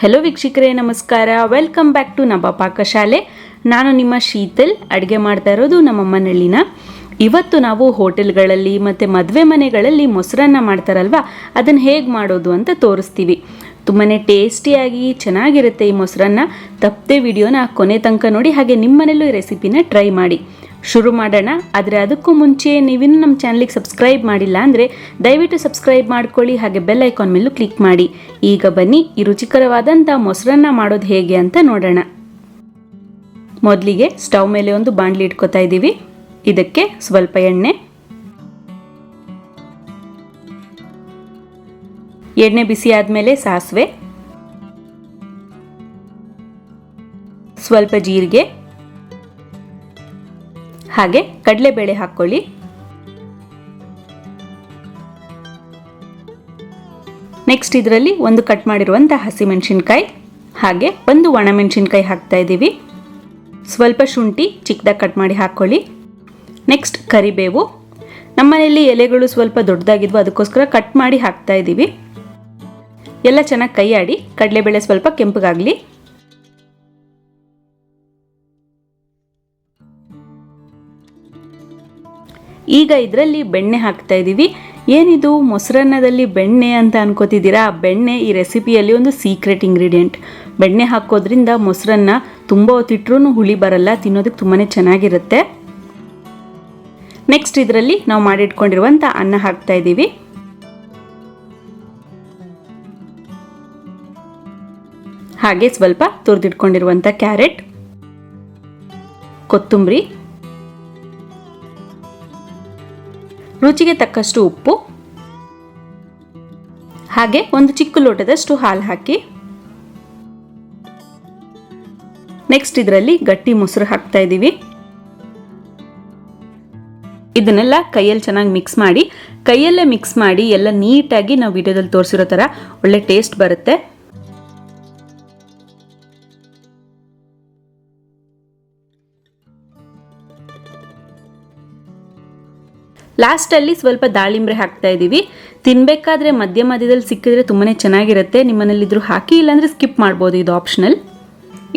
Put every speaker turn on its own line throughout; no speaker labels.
Hello ವೀಕ್ಷಕರೇ, ನಮಸ್ಕಾರ. Welcome back to ನಮ್ಮ ಪಾಕಶಾಲೆ. ನಾನು ನಿಮ್ಮ ಶೀತಲ್. ಅಡುಗೆ ಮಾಡ್ತಾ ಇರೋದು ನಮ್ಮ ಮನೆಯಲ್ಲಿನ. ಇವತ್ತು ನಾವು ಹೋಟೆಲ್ಗಳಲ್ಲಿ ಮತ್ತು ಮದುವೆ ಮನೆಗಳಲ್ಲಿ ಮೊಸರನ್ನ ಮಾಡ್ತಾರಲ್ವ? ಅದನ್ನು ಹೇಗೆ ಮಾಡೋದು ಅಂತ ತೋರಿಸ್ತೀವಿ. ತುಂಬಾ ಟೇಸ್ಟಿಯಾಗಿ ಚೆನ್ನಾಗಿರುತ್ತೆ ಈ ಮೊಸರನ್ನ. ತಪ್ಪದೆ ವಿಡಿಯೋನ ಕೊನೆ ತನಕ ನೋಡಿ, ಹಾಗೆ ನಿಮ್ಮ ಮನೇಲೂ ಈ ರೆಸಿಪಿನ ಟ್ರೈ ಮಾಡಿ. ಶುರು ಮಾಡೋಣ. ಆದರೆ ಅದಕ್ಕೂ ಮುಂಚೆ ನೀವಿನ್ನೂ ನಮ್ಮ ಚಾನಲಿಗೆ ಸಬ್ಸ್ಕ್ರೈಬ್ ಮಾಡಿಲ್ಲ ಅಂದರೆ ದಯವಿಟ್ಟು ಸಬ್ಸ್ಕ್ರೈಬ್ ಮಾಡ್ಕೊಳ್ಳಿ, ಹಾಗೆ ಬೆಲ್ ಐಕಾನ್ ಮೇಲೂ ಕ್ಲಿಕ್ ಮಾಡಿ. ಈಗ ಬನ್ನಿ, ಈ ರುಚಿಕರವಾದಂಥ ಮೊಸರನ್ನ ಮಾಡೋದು ಹೇಗೆ ಅಂತ ನೋಡೋಣ. ಮೊದಲಿಗೆ ಸ್ಟವ್ ಮೇಲೆ ಒಂದು ಬಾಣಲಿ ಇಟ್ಕೋತಾ ಇದ್ದೀವಿ. ಇದಕ್ಕೆ ಸ್ವಲ್ಪ ಎಣ್ಣೆ. ಎಣ್ಣೆ ಬಿಸಿ ಆದಮೇಲೆ ಸಾಸಿವೆ. ಸ್ವಲ್ಪ ಜೀರಿಗೆ. ಹಾಗೆ ಕಡಲೆಬೇಳೆ ಹಾಕ್ಕೊಳ್ಳಿ. ನೆಕ್ಸ್ಟ್ ಇದರಲ್ಲಿ ಒಂದು ಕಟ್ ಮಾಡಿರುವಂಥ ಹಸಿಮೆಣಸಿನ್ಕಾಯಿ, ಹಾಗೆ ಒಂದು ಒಣಮೆಣಸಿನ್ಕಾಯಿ ಹಾಕ್ತಾ ಇದ್ದೀವಿ. ಸ್ವಲ್ಪ ಶುಂಠಿ ಚಿಕ್ಕದಾಗಿ ಕಟ್ ಮಾಡಿ ಹಾಕ್ಕೊಳ್ಳಿ. ನೆಕ್ಸ್ಟ್ ಕರಿಬೇವು. ನಮ್ಮನೆಯಲ್ಲಿ ಎಲೆಗಳು ಸ್ವಲ್ಪ ದೊಡ್ಡದಾಗಿದ್ವು, ಅದಕ್ಕೋಸ್ಕರ ಕಟ್ ಮಾಡಿ ಹಾಕ್ತಾ ಇದ್ದೀವಿ. ಎಲ್ಲ ಚೆನ್ನಾಗಿ ಕೈ ಆಡಿ ಕಡಲೆಬೇಳೆ ಸ್ವಲ್ಪ ಕೆಂಪಗಾಗಲಿ. ಈಗ ಇದರಲ್ಲಿ ಬೆಣ್ಣೆ ಹಾಕ್ತಾ ಇದ್ದೀವಿ ಏನಿದು? ಮೊಸರನ್ನದಲ್ಲಿ ಬೆಣ್ಣೆ ಅಂತ ಅನ್ಕೋತಿದ್ದೀರಾ? ಬೆಣ್ಣೆ ಈ ರೆಸಿಪಿಯಲ್ಲಿ ಒಂದು ಸೀಕ್ರೆಟ್ ಇಂಗ್ರೀಡಿಯೆಂಟ್ ಬೆಣ್ಣೆ ಹಾಕೋದ್ರಿಂದ ಮೊಸರನ್ನ ತುಂಬ ಹೊತ್ತಿಟ್ರೂ ಹುಳಿ ಬರಲ್ಲ, ತಿನ್ನೋದಕ್ಕೆ ತುಂಬಾ ಚೆನ್ನಾಗಿರುತ್ತೆ. ನೆಕ್ಸ್ಟ್ ಇದರಲ್ಲಿ ನಾವು ಮಾಡಿಟ್ಕೊಂಡಿರುವಂಥ ಅನ್ನ ಹಾಕ್ತಾ ಇದ್ದೀವಿ ಹಾಗೆ ಸ್ವಲ್ಪ ತುರಿದಿಟ್ಕೊಂಡಿರುವಂಥ ಕ್ಯಾರೆಟ್, ಕೊತ್ತಂಬರಿ ರುಚಿಗೆ ತಕ್ಕಷ್ಟು ಉಪ್ಪು. ಹಾಗೆ ಒಂದು ಚಿಕ್ಕ ಲೋಟದಷ್ಟು ಹಾಲು ಹಾಕಿ. ನೆಕ್ಸ್ಟ್ ಇದರಲ್ಲಿ ಗಟ್ಟಿ ಮೊಸರು ಹಾಕ್ತಾ ಇದ್ದೀವಿ. ಇದನ್ನೆಲ್ಲ ಕೈಯಲ್ಲಿ ಚೆನ್ನಾಗಿ ಮಿಕ್ಸ್ ಮಾಡಿ, ಕೈಯಲ್ಲೇ ಮಿಕ್ಸ್ ಮಾಡಿ ಎಲ್ಲ ನೀಟಾಗಿ ನಾವು ವಿಡಿಯೋದಲ್ಲಿ ತೋರಿಸಿರೋ ಥರ ಒಳ್ಳೆ ಟೇಸ್ಟ್ ಬರುತ್ತೆ. ಲಾಸ್ಟಲ್ಲಿ ಸ್ವಲ್ಪ ದಾಳಿಂಬ್ರೆ ಹಾಕ್ತಾ ಇದ್ದೀವಿ ತಿನ್ನಬೇಕಾದ್ರೆ ಮಧ್ಯ ಮಧ್ಯದಲ್ಲಿ ಸಿಕ್ಕಿದ್ರೆ ತುಂಬಾ ಚೆನ್ನಾಗಿರುತ್ತೆ. ನಿಮ್ಮನೇಲಿದ್ರು ಹಾಕಿ, ಇಲ್ಲಾಂದರೆ ಸ್ಕಿಪ್ ಮಾಡ್ಬೋದು ಇದು ಆಪ್ಷನಲ್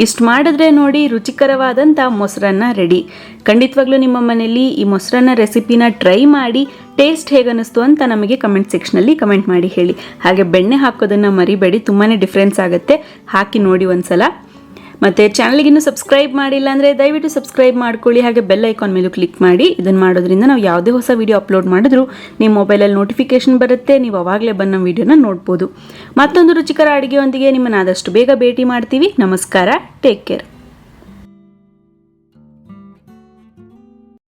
ಇಷ್ಟು ಮಾಡಿದ್ರೆ ನೋಡಿ ರುಚಿಕರವಾದಂಥ ಮೊಸರನ್ನ ರೆಡಿ ಖಂಡಿತವಾಗ್ಲೂ ನಿಮ್ಮ ಮನೇಲಿ ಈ ಮೊಸರನ್ನ ರೆಸಿಪಿನ ಟ್ರೈ ಮಾಡಿ ಟೇಸ್ಟ್ ಹೇಗನ್ನಿಸ್ತು ಅಂತ ನಮಗೆ ಕಮೆಂಟ್ ಸೆಕ್ಷನಲ್ಲಿ ಕಮೆಂಟ್ ಮಾಡಿ ಹೇಳಿ. ಹಾಗೆ ಬೆಣ್ಣೆ ಹಾಕೋದನ್ನು ಮರಿಬೇಡಿ ತುಂಬಾ ಡಿಫ್ರೆನ್ಸ್ ಆಗುತ್ತೆ. ಹಾಕಿ ನೋಡಿ ಒಂದ್ಸಲ. ಮತ್ತು ಚಾನಲ್ಗಿನ್ನೂ ಸಬ್ಸ್ಕ್ರೈಬ್ ಮಾಡಿಲ್ಲ ಅಂದರೆ ದಯವಿಟ್ಟು ಸಬ್ಸ್ಕ್ರೈಬ್ ಮಾಡ್ಕೊಳ್ಳಿ, ಹಾಗೆ ಬೆಲ್ ಐಕಾನ್ ಮೇಲೂ ಕ್ಲಿಕ್ ಮಾಡಿ. ಇದನ್ನು ಮಾಡೋದ್ರಿಂದ ನಾವು ಯಾವುದೇ ಹೊಸ ವೀಡಿಯೋ ಅಪ್ಲೋಡ್ ಮಾಡಿದ್ರು ನಿಮ್ಮ ಮೊಬೈಲಲ್ಲಿ ನೋಟಿಫಿಕೇಶನ್ ಬರುತ್ತೆ, ನೀವು ಅವಾಗಲೇ ಬಂದು ನಮ್ಮ ವೀಡಿಯೋನ ನೋಡ್ಬೋದು. ಮತ್ತೊಂದು ರುಚಿಕರ ಅಡುಗೆಯೊಂದಿಗೆ ನಿಮ್ಮನ್ನು ಆದಷ್ಟು ಬೇಗ ಭೇಟಿ ಮಾಡ್ತೀವಿ. ನಮಸ್ಕಾರ ಟೇಕ್ ಕೇರ್